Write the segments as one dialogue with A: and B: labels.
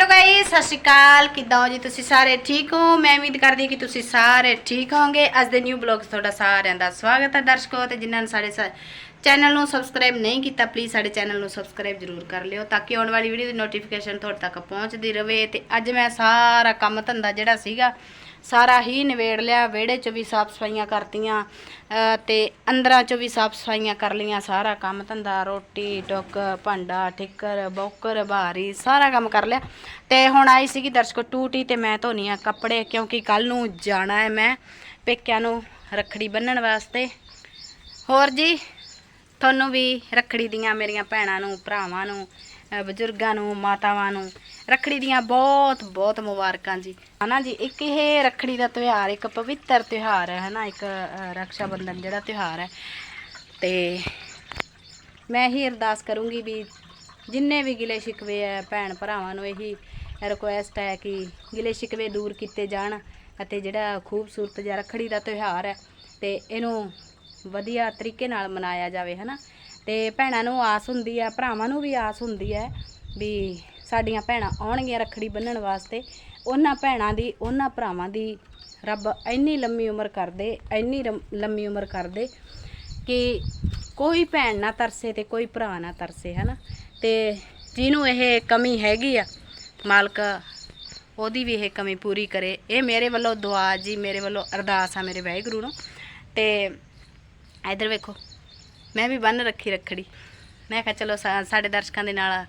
A: Hello guys ਸਤਿ ਸ਼੍ਰੀ ਅਕਾਲ। ਕਿੱਦਾਂ ਹੋ ਜੀ ਤੁਸੀਂ ਸਾਰੇ? ਠੀਕ ਹੋ? ਮੈਂ ਉਮੀਦ ਕਰਦੀ ਹਾਂ ਕਿ ਤੁਸੀਂ ਸਾਰੇ ਠੀਕ ਹੋਵੋਗੇ। ਅੱਜ ਦੇ ਨਿਊ ਬਲੌਗ ਤੁਹਾਡਾ ਸਾਰਿਆਂ ਦਾ ਸਵਾਗਤ ਹੈ ਦਰਸ਼ਕੋ, ਤੇ ਜਿਨ੍ਹਾਂ ਨੇ ਸਾਡੇ ਚੈਨਲ ਨੂੰ ਸਬਸਕ੍ਰਾਈਬ ਨਹੀਂ ਕੀਤਾ ਪਲੀਜ਼ ਸਾਡੇ ਚੈਨਲ ਨੂੰ ਸਬਸਕ੍ਰਾਈਬ ਜ਼ਰੂਰ ਕਰ ਲਿਓ ਤਾਂ ਕਿ ਆਉਣ ਵਾਲੀ ਵੀਡੀਓ ਦੀ ਨੋਟੀਫਿਕੇਸ਼ਨ ਤੁਹਾਡੇ ਤੱਕ ਪਹੁੰਚਦੀ ਰਹੇ ਤੇ ਅੱਜ ਮੈਂ ਸਾਰਾ ਕੰਮ ਧੰਦਾ ਜਿਹੜਾ ਸੀਗਾ ਸਾਰਾ ਹੀ ਨਿਬੇੜ ਲਿਆ ਵਿਹੜੇ 'ਚ ਵੀ ਸਾਫ਼ ਸਫਾਈਆਂ ਕਰਤੀਆਂ ਅ, ਤੇ ਅੰਦਰਾਂ 'ਚ ਵੀ ਸਾਫ਼ ਸਫਾਈਆਂ ਕਰ ਲਈਆਂ ਸਾਰਾ ਕੰਮ ਧੰਦਾ ਰੋਟੀ ਟੁੱਕ ਭਾਂਡਾ ਠਿੱਕਰ ਬੌਕਰ ਬਾਰੀ ਸਾਰਾ ਕੰਮ ਕਰ ਲਿਆ। ਤੇ ਹੁਣ ਆਈ ਸੀਗੀ ਦਰਸ਼ਕੋ ਟੂਟੀ ਤੇ ਮੈਂ ਧੋਨੀ ਆ ਕੱਪੜੇ ਕਿਉਂਕਿ ਕੱਲ ਨੂੰ ਜਾਣਾ ਹੈ ਮੈਂ ਪੇਕਿਆਂ ਨੂੰ ਰੱਖੜੀ ਬੰਨਣ ਵਾਸਤੇ। ਹੋਰ ਜੀ ਤੁਹਾਨੂੰ ਵੀ ਰੱਖੜੀ ਦੀਆਂ ਮੇਰੀਆਂ ਭੈਣਾਂ ਨੂੰ ਭਰਾਵਾਂ ਨੂੰ ਬਜ਼ੁਰਗਾਂ ਨੂੰ ਮਾਤਾਵਾਂ ਨੂੰ ਰੱਖੜੀ ਦੀਆਂ ਬਹੁਤ ਬਹੁਤ ਮੁਬਾਰਕਾਂ ਜੀ। ਹਨਾ ਜੀ ਇੱਕ ਇਹ ਰੱਖੜੀ ਦਾ ਤਿਉਹਾਰ ਇੱਕ ਪਵਿੱਤਰ ਤਿਉਹਾਰ ਹੈ ਹਨਾ ਇੱਕ ਅ, ਬੰਧਨ ਜਿਹੜਾ ਤਿਉਹਾਰ ਹੈ। ਤੇ ਮੈਂ ਹੀ ਅਰਦਾਸ ਕਰੂੰਗੀ ਵੀ ਜਿੰਨੇ ਵੀ ਗਿਲੇ ਸ਼ਿਕਵੇ ਹੈ ਭੈਣ ਭਰਾਵਾਂ ਨੂੰ ਇਹੀ ਰਿਕੁਐਸਟ ਹੈ ਕਿ ਗਿਲੇ ਸ਼ਿਕਵੇ ਦੂਰ ਕੀਤੇ ਜਾਣ ਅਤੇ ਜਿਹੜਾ ਖੂਬਸੂਰਤ ਜਿਹਾ ਰੱਖੜੀ ਦਾ ਤਿਉਹਾਰ ਹੈ ਤੇ ਇਹਨੂੰ ਵਧੀਆ ਤਰੀਕੇ ਨਾਲ ਮਨਾਇਆ ਜਾਵੇ, ਹਨਾ। ਤੇ ਭੈਣਾਂ ਨੂੰ ਆਸ ਹੁੰਦੀ ਆ, ਭਰਾਵਾਂ ਨੂੰ ਵੀ ਆਸ ਹੁੰਦੀ ਹੈ ਵੀ ਸਾਡੀਆਂ ਭੈਣਾਂ ਆਉਣਗੀਆਂ ਰੱਖੜੀ ਬੰਨਣ ਵਾਸਤੇ। ਉਹਨਾਂ ਭੈਣਾਂ ਦੀ, ਉਹਨਾਂ ਭਰਾਵਾਂ ਦੀ ਰੱਬ ਇੰਨੀ ਲੰਮੀ ਉਮਰ ਕਰਦੇ, ਇੰਨੀ ਰਮ- ਲੰਮੀ ਉਮਰ ਕਰਦੇ ਕਿ ਕੋਈ ਭੈਣ ਨਾ ਤਰਸੇ ਤੇ ਕੋਈ ਭਰਾ ਨਾ ਤਰਸੇ, ਹਨਾ। ਤੇ ਜਿਹਨੂੰ ਇਹ ਕਮੀ ਹੈਗੀ ਆ, ਮਾਲਕ ਉਹਦੀ ਵੀ ਇਹ ਕਮੀ ਪੂਰੀ ਕਰੇ। ਇਹ ਮੇਰੇ ਵੱਲੋਂ ਦੁਆ ਜੀ, ਮੇਰੇ ਵੱਲੋਂ ਅਰਦਾਸ ਆ ਮੇਰੇ ਵਾਹਿਗੁਰੂ ਨੂੰ। ਤੇ ਇਧਰ ਵੇਖੋ। ਮੈਂ ਵੀ ਬੰਨ ਰੱਖੀ ਰੱਖੜੀ। ਮੈਂ ਕਿਹਾ ਚਲੋ ਸਾ- ਸਾਡੇ ਦਰਸ਼ਕਾਂ ਦੇ ਨਾਲ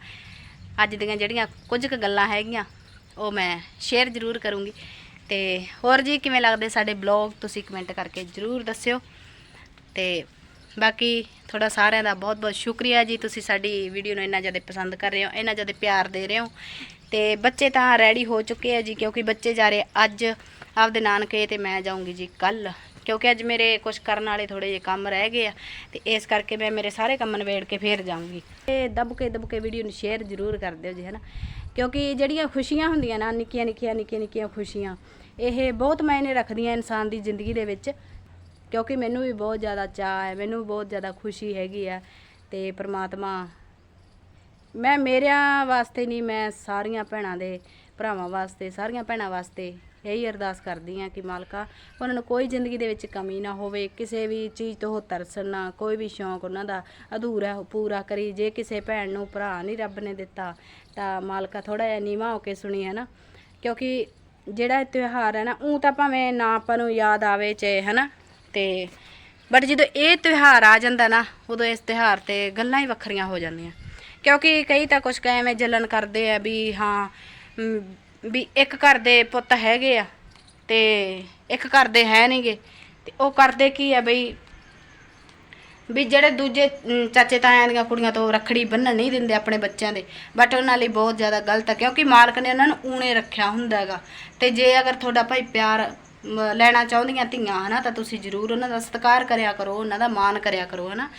A: ਅੱਜ ਦੀਆਂ ਜਿਹੜੀਆਂ ਕੁਝ ਕੁ ਗੱਲਾਂ ਹੈਗੀਆਂ, ਉਹ ਮੈਂ ਸ਼ੇਅਰ ਜ਼ਰੂਰ ਕਰੂੰਗੀ। ਤੇ ਹੋਰ ਜੀ, ਕਿਵੇਂ ਲੱਗਦੇ ਸਾਡੇ ਬਲੌਗ? ਤੁਸੀਂ ਕਮੈਂਟ ਕਰਕੇ ਜ਼ਰੂਰ ਦੱਸਿਓ। ਤੇ ਬਾਕੀ ਤੁਹਾਡਾ ਸਾਰਿਆਂ ਦਾ ਬਹੁਤ ਬਹੁਤ ਸ਼ੁਕਰੀਆ ਜੀ। ਤੁਸੀਂ ਸਾਡੀ ਵੀਡੀਓ ਨੂੰ ਇੰਨਾ ਜ਼ਿਆਦਾ ਪਸੰਦ ਕਰ ਰਹੇ ਹੋ, ਇੰਨਾ ਜ਼ਿਆਦਾ ਪਿਆਰ ਦੇ ਰਹੇ ਹੋ। ਤੇ ਬੱਚੇ ਤਾਂ ਰੈਡੀ ਹੋ ਚੁੱਕੇ ਆ ਜੀ, ਕਿਉਂਕਿ ਬੱਚੇ ਜਾ ਰਹੇ ਅੱਜ ਆਪਦੇ ਨਾਨਕੇ ਤੇ ਮੈਂ ਜਾਊਂਗੀ ਜੀ ਕੱਲ ਕਿਉਂਕਿ ਅੱਜ ਮੇਰੇ ਕੁਝ ਕਰਨ ਵਾਲੇ ਥੋੜੇ ਜਿਹੇ ਕੰਮ ਰਹਿ ਗਏ ਆ ਤੇ ਇਸ ਕਰਕੇ ਮੈਂ ਮੇਰੇ ਸਾਰੇ ਕੰਮ ਨਿਬੇੜ ਕੇ ਫੇਰ ਜਾਊਂਗੀ। ਤੇ ਦਬ ਕੇ ਦਬ ਕੇ ਵੀਡੀਓ ਨੂੰ ਸ਼ੇਅਰ ਜ਼ਰੂਰ ਕਰ ਦਿਓ ਜੀ ਹਨਾ ਕਿਉਂਕਿ ਜਿਹੜੀਆਂ ਖੁਸ਼ੀਆਂ ਹੁੰਦੀਆਂ ਨਾ, ਨਿੱਕੀਆਂ ਨਿੱਕੀਆਂ ਨਿੱਕੀਆਂ ਨਿੱਕੀਆਂ ਖੁਸ਼ੀਆਂ, ਇਹ ਬਹੁਤ ਮਾਇਨੇ ਰੱਖਦੀਆਂ ਇਨਸਾਨ ਦੀ ਜ਼ਿੰਦਗੀ ਦੇ ਵਿੱਚ। ਕਿਉਂਕਿ ਮੈਨੂੰ ਵੀ ਬਹੁਤ ਜ਼ਿਆਦਾ ਚਾਅ ਹੈ, ਮੈਨੂੰ ਵੀ ਬਹੁਤ ਜ਼ਿਆਦਾ ਖੁਸ਼ੀ ਹੈਗੀ ਆ ਤੇ ਪ੍ਰਮਾਤਮਾ, ਮੈਂ ਮੇਰਿਆਂ ਵਾਸਤੇ ਨਹੀਂ, ਮੈਂ ਸਾਰੀਆਂ ਭੈਣਾਂ ਦੇ ਭਰਾਵਾਂ ਵਾਸਤੇ, ਸਾਰੀਆਂ ਭੈਣਾਂ ਵਾਸਤੇ ਇਹੀ ਅਰਦਾਸ ਕਰਦੀ ਆ ਕਿ ਮਾਲਕਾ, ਉਹਨਾਂ ਨੂੰ ਕੋਈ ਜ਼ਿੰਦਗੀ ਦੇ ਵਿੱਚ ਕਮੀ ਨਾ ਹੋਵੇ, ਕਿਸੇ ਵੀ ਚੀਜ਼ ਤੋਂ ਉਹ ਤਰਸਣ ਨਾ, ਕੋਈ ਵੀ ਸ਼ੌਂਕ ਉਹਨਾਂ ਦਾ ਅਧੂਰਾ ਉਹ ਪੂਰਾ ਕਰੀ, ਜੇ ਕਿਸੇ ਭੈਣ ਨੂੰ ਭਰਾ ਨਹੀਂ ਰੱਬ ਨੇ ਦਿੱਤਾ, ਤਾਂ ਮਾਲਕਾ ਥੋੜਾ ਜਿਹਾ ਨੀਵਾ ਹੋ ਕੇ ਸੁਣੀ, ਹੈ ਨਾ? ਕਿਉਂਕਿ ਜਿਹੜਾ ਇਹ ਤਿਉਹਾਰ ਹੈ ਨਾ, ਉਹ ਤਾਂ ਭਾਵੇਂ ਨਾ ਆਪਾਂ ਨੂੰ ਯਾਦ ਆਵੇ ਹੈ ਨਾ? ਤੇ ਬਟ ਜਦੋਂ ਇਹ ਤਿਉਹਾਰ ਆ ਜਾਂਦਾ ਨਾ, ਉਦੋਂ ਇਸ ਤਿਉਹਾਰ ਤੇ ਗੱਲਾਂ ਹੀ ਵੱਖਰੀਆਂ ਹੋ ਜਾਂਦੀਆਂ। ਕਿਉਂਕਿ ਕਈ ਤਾਂ ਕੁਝ ਐਵੇਂ ਜਲਨ ਕਰਦੇ ਆ ਵੀ ਹਾਂ ਵੀ ਇੱਕ ਘਰ ਦੇ ਪੁੱਤ ਹੈਗੇ ਆ ਤੇ ਇੱਕ ਘਰ ਦੇ ਹੈ ਨਹੀਂਗੇ। ਤੇ ਉਹ ਕਰਦੇ ਕੀ ਆ ਬਈ? ਵੀ ਜਿਹੜੇ ਦੂਜੇ ਚਾਚੇ ਤਾਇਆਂ ਦੀਆਂ ਕੁੜੀਆਂ ਤੋਂ ਰੱਖੜੀ ਬੰਨਣ ਨਹੀਂ ਦਿੰਦੇ ਆਪਣੇ ਬੱਚਿਆਂ ਦੇ। ਬਟ ਉਹਨਾਂ ਲਈ ਬਹੁਤ ਜ਼ਿਆਦਾ ਗਲਤ ਹੈ ਕਿਉਂਕਿ ਮਾਲਕ ਨੇ ਉਹਨਾਂ ਨੂੰ ਊਣੇ ਰੱਖਿਆ ਹੁੰਦਾ ਹੈਗਾ। ਤੇ ਜੇ ਅਗਰ ਤੁਹਾਡਾ ਭਾਈ ਪਿਆਰ ਲੈਣਾ ਚਾਹੁੰਦੀਆਂ ਧੀਆਂ, ਹਨਾ, ਤਾਂ ਤੁਸੀਂ ਜ਼ਰੂਰ ਉਹਨਾਂ ਦਾ ਸਤਿਕਾਰ ਕਰਿਆ ਕਰੋ, ਉਹਨਾਂ ਦਾ ਮਾਣ ਕਰਿਆ ਕਰੋ, ਹਨਾ।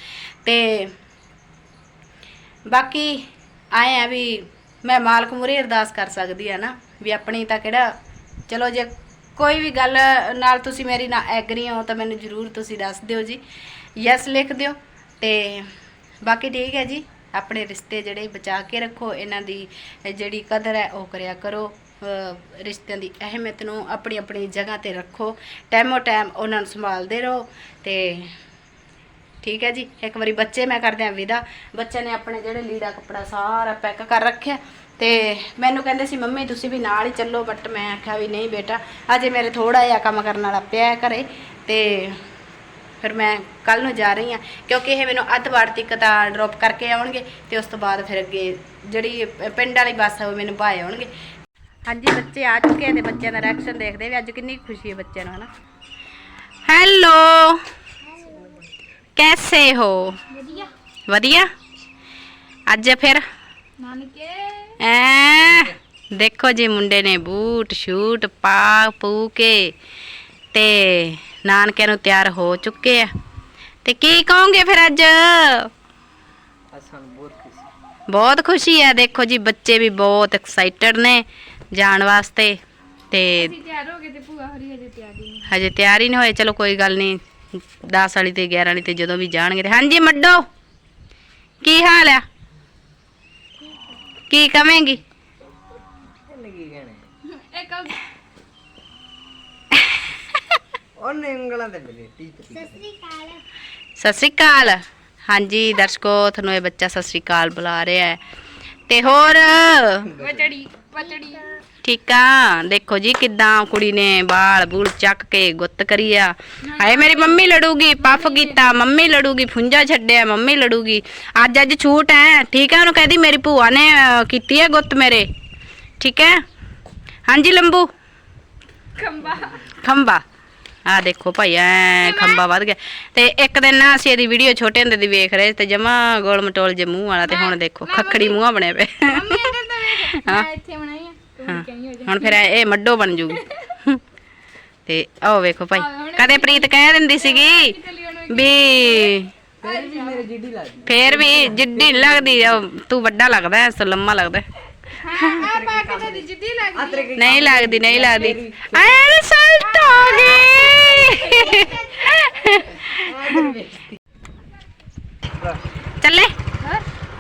A: ਤੇ ਬਾਕੀ ਆਏ ਆ ਵੀ ਮੈਂ ਮਾਲਕ ਮੁਰੇ ਅਰਦਾਸ ਕਰ ਸਕਦੀ ਆ ਨਾ ਵੀ ਆਪਣੀ ਤਾਂ ਕਿਹੜਾ, ਚਲੋ ਜੇ ਕੋਈ ਵੀ ਗੱਲ ਨਾਲ ਤੁਸੀਂ ਮੇਰੀ ਨਾ ਐਗਰੀ ਹੋ ਤਾਂ ਮੈਨੂੰ ਜ਼ਰੂਰ ਤੁਸੀਂ ਦੱਸ ਦਿਓ ਜੀ। ਯੈਸ ਲਿਖ ਦਿਓ ਤੇ ਬਾਕੀ ਠੀਕ ਹੈ ਜੀ, ਆਪਣੇ ਰਿਸ਼ਤੇ ਜਿਹੜੇ ਬਚਾ ਕੇ ਰੱਖੋ, ਇਹਨਾਂ ਦੀ ਜਿਹੜੀ ਕਦਰ ਹੈ ਉਹ ਕਰਿਆ ਕਰੋ ਰਿਸ਼ਤਿਆਂ ਦੀ ਅਹਿਮੀਅਤ ਨੂੰ ਆਪਣੀ ਆਪਣੀ ਜਗ੍ਹਾ ਤੇ ਰੱਖੋ ਟਾਈਮੋ ਟਾਈਮ ਉਹਨਾਂ ਨੂੰ ਸੰਭਾਲਦੇ ਰਹੋ ਤੇ ਠੀਕ ਹੈ ਜੀ? ਇੱਕ ਵਾਰੀ ਬੱਚੇ, ਮੈਂ ਕਰਦੇ ਆ ਵਿਦਾ। ਬੱਚਿਆਂ ਨੇ ਆਪਣੇ ਜਿਹੜੇ ਲੀੜਾ ਕੱਪੜਾ ਸਾਰਾ ਪੈਕ ਕਰ ਰੱਖਿਆ। ਤੇ ਮੈਨੂੰ ਕਹਿੰਦੇ ਸੀ, ਮੰਮੀ, ਤੁਸੀਂ ਵੀ ਨਾਲ ਹੀ ਚੱਲੋ। ਬਟ ਮੈਂ ਆਖਿਆ ਵੀ ਨਹੀਂ ਬੇਟਾ, ਅਜੇ ਮੇਰੇ ਥੋੜਾ ਜਿਹਾ ਕੰਮ ਕਰਨ ਵਾਲਾ ਪਿਆ ਹੈ ਘਰੇ। ਤੇ ਫਿਰ ਮੈਂ ਕੱਲ ਨੂੰ ਜਾ ਰਹੀ ਹਾਂ, ਕਿਉਂਕਿ ਇਹ ਮੈਨੂੰ ਅੱਧਵਾੜ ਤੱਕ ਤਾਂ ਡ੍ਰੌਪ ਕਰਕੇ ਆਉਣਗੇ ਤੇ ਉਸ ਤੋਂ ਬਾਅਦ ਫਿਰ ਅੱਗੇ ਜਿਹੜੀ ਪਿੰਡ ਵਾਲੀ ਬੱਸ ਹੈ ਉਹ ਮੈਨੂੰ ਭਾਏ ਆਉਣਗੇ। ਹਾਂਜੀ, ਬੱਚੇ ਆ ਚੁੱਕੇ ਆ ਤੇ ਬੱਚਿਆਂ ਦਾ ਰਿਐਕਸ਼ਨ ਦੇਖਦੇ ਵੀ ਅੱਜ ਕਿੰਨੀ ਖੁਸ਼ੀ ਹੈ ਬੱਚਿਆਂ ਨੂੰ, ਹਨਾ? ਹੈਲੋ ਕੈਸੇ ਹੋ?
B: ਵਧੀਆ।
A: ਵਧੀਆ? ਅੱਜ ਫਿਰ?
B: ਨਾਨਕੇ।
A: ਐ ਦੇਖੋ ਜੀ ਮੁੰਡੇ ਨੇ ਬੂਟ ਸ਼ੂਟ ਪਾ ਪੂ ਕੇ ਤੇ ਨਾਨਕਿਆਂ ਨੂੰ ਤਿਆਰ ਹੋ ਚੁੱਕੇ ਆ। ਤੇ ਕੀ ਕਹੋਗੇ ਫਿਰ ਅੱਜ? ਬਹੁਤ ਖੁਸ਼ੀ ਹੈ। ਦੇਖੋ ਜੀ ਬੱਚੇ ਵੀ ਬਹੁਤ ਐਕਸਾਈਟਡ ਨੇ ਜਾਣ ਵਾਸਤੇ ਤੇ
B: ਅਸੀਂ ਤਿਆਰ ਹੋ ਗਏ ਤੇ ਭੂਆ ਹਰੀ ਹਜੇ ਤਿਆਰੀ ਨਹੀਂ।
A: ਹਜੇ ਤਿਆਰ ਹੀ ਨਹੀਂ ਹੋਏ। ਚਲੋ ਕੋਈ ਗੱਲ ਨਹੀਂ। 10 ਵਾਲੀ ਤੇ 11 ਵਾਲੀ ਤੇ ਜਦੋਂ ਵੀ ਜਾਣਗੇ ਤੇ ਹਾਂਜੀ ਮੱਡੋ ਕੀ ਹਾਲ ਆ? ਕੀ ਕਵੇਂਗੀ?
C: ਉਹਨੇ ਉਂਗਲਾਂ ਤੇ
A: ਸਤਿ ਸ੍ਰੀ ਅਕਾਲ। ਹਾਂਜੀ ਦਰਸ਼ਕੋ ਤੁਹਾਨੂੰ ਇਹ ਬੱਚਾ ਸਤਿ ਸ੍ਰੀ ਅਕਾਲ ਬੁਲਾ ਰਿਹਾ ਹੈ। ਤੇ ਹੋਰ?
B: ਵਚੜੀ ਵਚੜੀ
A: ਠੀਕ ਆ। ਦੇਖੋ ਜੀ ਕਿਦਾਂ ਕੁੜੀ ਨੇ ਬਾਲ ਬੂਲ ਚੱਕ ਕੇ ਗੁੱਤ ਕਰੀ ਆ। ਹਾਏ ਮੇਰੀ ਮੰਮੀ ਲੜੂਗੀ ਪਫ ਕੀਤਾ ਮੰਮੀ ਲੜੂਗੀ ਫੁੰਜਾ ਛੱਡਿਆ ਮੰਮੀ ਲੜੂਗੀ। ਅੱਜ ਅੱਜ ਛੂਟ ਹੈ ਠੀਕ ਹੈ ਉਹਨੂੰ ਕਹਦੀ ਮੇਰੀ ਭੂਆ ਨੇ ਅਹ, ਕੀਤੀ ਹੈ ਗੁੱਤ ਮੇਰੇ। ਠੀਕ ਹੈ ਹਾਂਜੀ ਲੰਬੂ?
B: ਖੰਬਾ
A: ਖੰਬਾ ਆ ਦੇਖੋ ਭਾਈ ਐ ਖੰਬਾ ਵੱਧ ਗਿਆ। ਤੇ ਇੱਕ ਦਿਨ ਨਾ ਅਸੀਂ ਇਹਦੀ ਵੀਡੀਓ ਛੋਟੇ ਹੁੰਦੇ ਦੀ ਵੇਖ ਰਹੇ ਤੇ ਜਮਾ ਗੋਲ ਮਟੋਲ ਜੇ ਮੂੰਹ ਵਾਲਾ ਤੇ ਹੁਣ ਦੇਖੋ ਖੱਖੜੀ ਮੂੰਹਾਂ ਬਣੇ ਪਏ
B: ਮੰਮੀ ਇੱਧਰ ਤਾਂ ਵੇਖ
A: ਹਾਂ।
B: ਮੈਂ ਇੱਥੇ ਬਣਾਈ
A: ਹਾਂ। ਹੁਣ ਫਿਰ ਇਹ ਮੱਡੋ ਬਣ ਜੂਗੀ। ਤੇ ਆਹ ਵੇਖੋ ਭਾਈ। ਕਦੇ ਪ੍ਰੀਤ ਕਹਿ ਦਿੰਦੀ ਸੀਗੀ ਵੀ
C: ਫਿਰ ਵੀ ਮੇਰੇ ਜਿੱਡੀ ਲੱਗਦੀ।
A: ਫੇਰ ਵੀ ਜਿੱਡੀ ਨੀ ਲੱਗਦੀ ਉਹ ਤੂੰ ਵੱਡਾ ਲੱਗਦਾ ਐ ਸੋ ਲੰਮਾ ਲੱਗਦਾ। ਨਹੀਂ ਲੱਗਦੀ ਨਹੀਂ ਲੱਗਦੀ। ਐ ਸਲਟ ਹੋ ਗਈ। ਚੱਲੇ।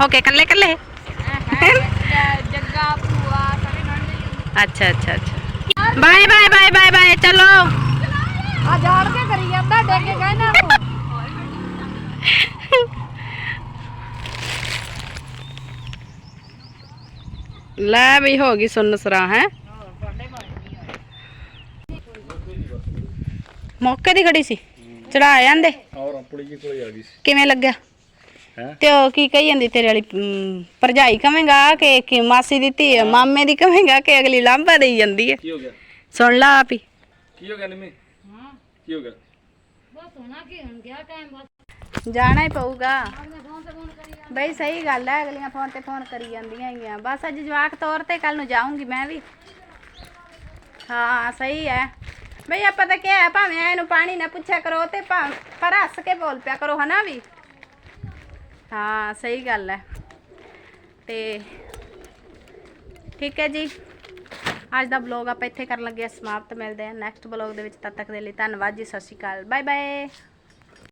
A: ਓਕੇ ਕੱਲੇ ਕੱਲੇ।
B: ਨਾਲ ਦੇ
A: ਅੱਛਾ ਅੱਛਾ ਅੱਛਾ bye bye bye bye bye ਚਲੋ
B: ਆ ਜਾੜ ਕੇ ਕਰੀ ਜਾਂਦਾ ਡੇਗ ਕੇ ਕਹਿੰਦਾ
A: ਲੈ ਵੀ ਹੋ ਗਈ ਸੁੰਨ ਸਰਾ ਹੈ ਮੌਕੇ ਦੀ ਖੜੀ ਸੀ ਚੜਾ ਜਾਂਦੇ
D: ਔਰ ਪੁਲੀ ਜੀ ਕੋਲ ਆ ਗਈ ਸੀ
A: ਕਿਵੇਂ ਲੱਗਿਆ
D: ਹੈਂ?
A: ਤੇ ਉਹ ਕੀ ਕਹੀ ਜਾਂਦੀ ਤੇਰੇ ਵਾਲੀ ਅਮ, ਭਰਜਾਈ ਕਵੇਂਗਾ ਕਿ ਕਿ ਮਾਸੀ ਦੀ ਧੀ ਹੈ, ਮਾਮੇ ਦੀ ਕਵੇਂਗਾ ਕਿ ਅਗਲੀ ਲਾਂਭਾ ਦੇਈ ਜਾਂਦੀ ਹੈ
D: ਕੀ ਹੋ ਗਿਆ?
A: ਸੁਣ ਲਾ ਆਪ ਹੀ।
D: ਕੀ ਹੋ ਗਿਆ ਨਿੰਮੀ? ਕੀ ਹੋ ਗਿਆ?
A: ਜਾਣਾ ਹੀ ਪਊਗਾ। ਬਈ ਸਹੀ ਗੱਲ ਹੈ ਅਗਲੀਆਂ ਫੋਨ ਤੇ ਫੋਨ ਕਰੀ ਜਾਂਦੀਆਂ ਹੈਗੀਆਂ। ਬਸ ਅੱਜ ਜਵਾਕ ਤੌਰ ਤੇ ਕੱਲ ਨੂੰ ਜਾਊਂਗੀ ਮੈਂ ਵੀ। ਹਾਂ ਸਹੀ ਹੈ ਬਈ ਆਪਾਂ ਤਾਂ ਕਿਹਾ ਹੈ, ਭਾਵੇਂ ਇਹਨੂੰ ਪਾਣੀ ਨਾ ਪੁੱਛਿਆ ਕਰੋ ਤੇ ਭਾ- ਪਰ ਹੱਸ ਕੇ ਬੋਲ ਪਿਆ ਕਰੋ ਹਨਾ ਵੀ? ਹਾਂ, ਸਹੀ ਗੱਲ ਹੈ। ਤੇ ਠੀਕ ਹੈ ਜੀ। ਅੱਜ ਦਾ ਬਲੌਗ ਆਪਾਂ ਇੱਥੇ ਕਰਨ ਲੱਗੇ ਹਾਂ ਸਮਾਪਤ। ਮਿਲਦੇ ਹਾਂ ਨੈਕਸਟ ਬਲੌਗ ਦੇ ਵਿੱਚ। ਤਦ ਤੱਕ ਦੇ ਲਈ ਧੰਨਵਾਦ ਜੀ। ਸਤਿ ਸ਼੍ਰੀ ਅਕਾਲ। Bye bye